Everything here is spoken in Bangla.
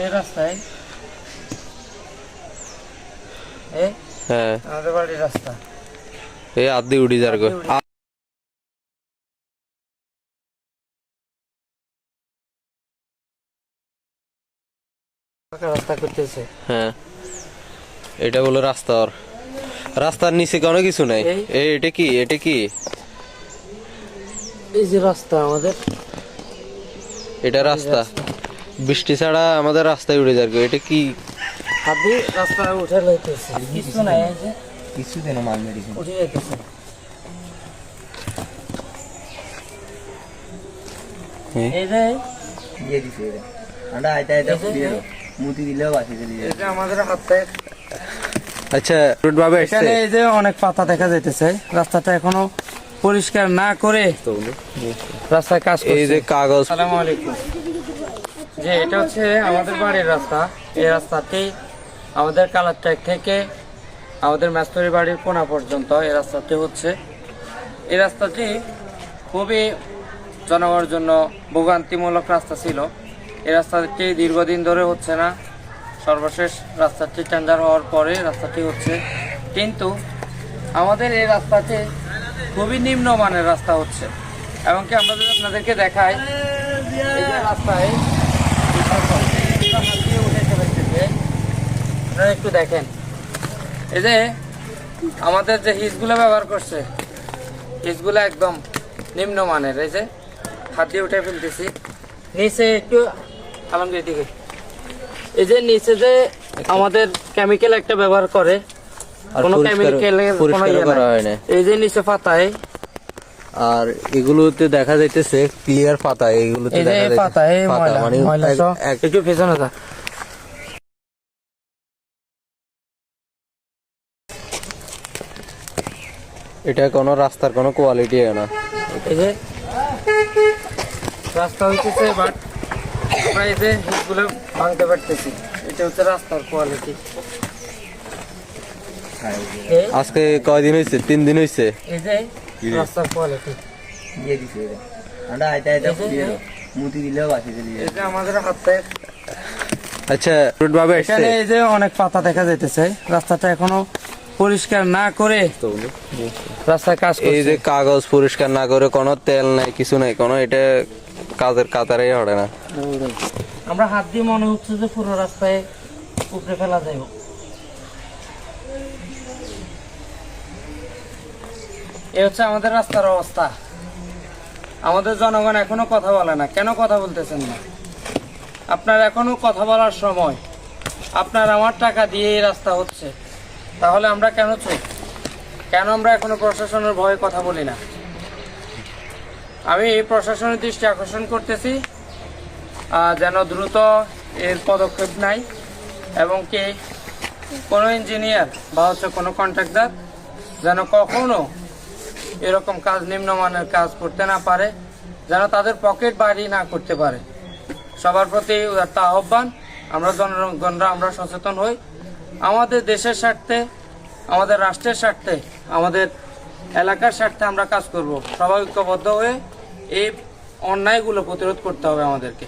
এই রাস্তায়। এই হ্যাঁ। আমাদের বাড়ির রাস্তা। এই আদি উড়ি যার গো। রাস্তা করতেছে হ্যাঁ। এটা বলো রাস্তার রাস্তার নিচে কোনো কিছু নাই? এই। এটা কি? এটা কি? এই যে রাস্তা আমাদের। এটা রাস্তা। বৃষ্টি ছাড়া আমাদের রাস্তায় উড়ে যার গো এটা কি? হাতি রাস্তা উঠে লাইতেছে। কিছু নাই যে কিছু দেন মাল মেডিসিন উঠে যাইতেছে এই? এই যে দিয়ে দিছে এটা আমরা আইতা আইতা দিয়ে মুতি দিলেও বাসি চলে যায় যে আমাদের হাতে। আচ্ছা রুট ভাবে এখানে এই যে অনেক পাতা দেখা যাইতেছে। রাস্তাটা এখনও পরিষ্কার না করে রাস্তায় কাজ এই যে কাগজ আসসালামু আলাইকুম। যে এটা হচ্ছে আমাদের বাড়ির রাস্তা। এই রাস্তাটি আমাদের কালারট্যাগ থেকে আমাদের মেস্তরি বাড়ির কোনা পর্যন্ত এই রাস্তাটি হচ্ছে। এই রাস্তাটি খুবই জনগণের জন্য ভোগান্তিমূলক রাস্তা ছিল। এই রাস্তাটি দীর্ঘদিন ধরে হচ্ছে না। সর্বশেষ রাস্তাটি টেন্ডার হওয়ার পরে রাস্তাটি হচ্ছে। কিন্তু আমাদের এই রাস্তাটি খুবই নিম্নমানের রাস্তা হচ্ছে। এমনকি আমরা যদি আপনাদেরকে দেখাই রাস্তায় আপনারা একটু দেখেন। এই যে আমাদের যে হিজগুলো ব্যবহার করছে হিজগুলো একদম নিম্নমানের। এই যে হাত দিয়ে উঠে ফেলতেছি। নিচে একটু আলমগীর দিকে। এই যে নিচে যে আমাদের কেমিক্যাল একটা ব্যবহার করে কোনো পরিষ্কার ইয়ে। এই যে নিচে পাতায় আর এগুলোতে দেখা যাইতেছে ক্লিয়ার পাতা এগুলোতে দেখা এই পাতা এই ময়লা মানে ময়লা এক- সহ এক- একটু পেছনে যা। এটা কোনো রাস্তার কোনো কোয়ালিটি হয় না। এই যে রাস্তা হইতেছে বাট আমরা এই যে হিটগুলো ভাঙতে পারতেছি। এটা হচ্ছে রাস্তার কোয়ালিটি আজকে কয়দিন হয়েছে তিন দিন হয়েছে এই যে রাস্তার কোয়ালিটি। দিয়ে দিছে এটা আইতা আইতা মুতি দিলেও বাসি চলে যে আমাদের হাতে। আচ্ছা রুট ভাবে এখানে এই যে অনেক পাতা দেখা যাইতেছে। রাস্তাটা এখনও পরিষ্কার না করে রাস্তায় কাজ এই যে কাগজ পরিষ্কার না করে কোনো তেল নাই কিছু নাই কোনো এটা কাজের কাতারে হবে না। আমরা হাত দিয়ে মনে হচ্ছে যে পুরো রাস্তায় উপরে ফেলা যাবে এই হচ্ছে আমাদের রাস্তার অবস্থা। আমাদের জনগণ এখনও কথা বলে না। কেন কথা বলতেছেন না? আপনার এখনও কথা বলার সময়। আপনার আমার টাকা দিয়ে এই রাস্তা হচ্ছে। তাহলে আমরা কেন চুপ? কেন আমরা এখনও প্রশাসনের ভয়ে কথা বলি না? আমি এই প্রশাসনের দৃষ্টি আকর্ষণ করতেছি যেন দ্রুত এর পদক্ষেপ নাই এবং কি? কোনো ইঞ্জিনিয়ার বা হচ্ছে কোনো কন্ট্রাক্টর যেন কখনো এরকম কাজ, নিম্নমানের কাজ করতে না পারে, যেন তাদের পকেট বাড়ি না করতে পারে। সবার প্রতি একটা আহ্বান, আমরা জনগণরা আমরা সচেতন হই। আমাদের দেশের স্বার্থে, আমাদের রাষ্ট্রের স্বার্থে, আমাদের এলাকার স্বার্থে আমরা কাজ করব। সবাই ঐক্যবদ্ধ হয়ে এই অন্যায়গুলো প্রতিরোধ করতে হবে আমাদেরকে।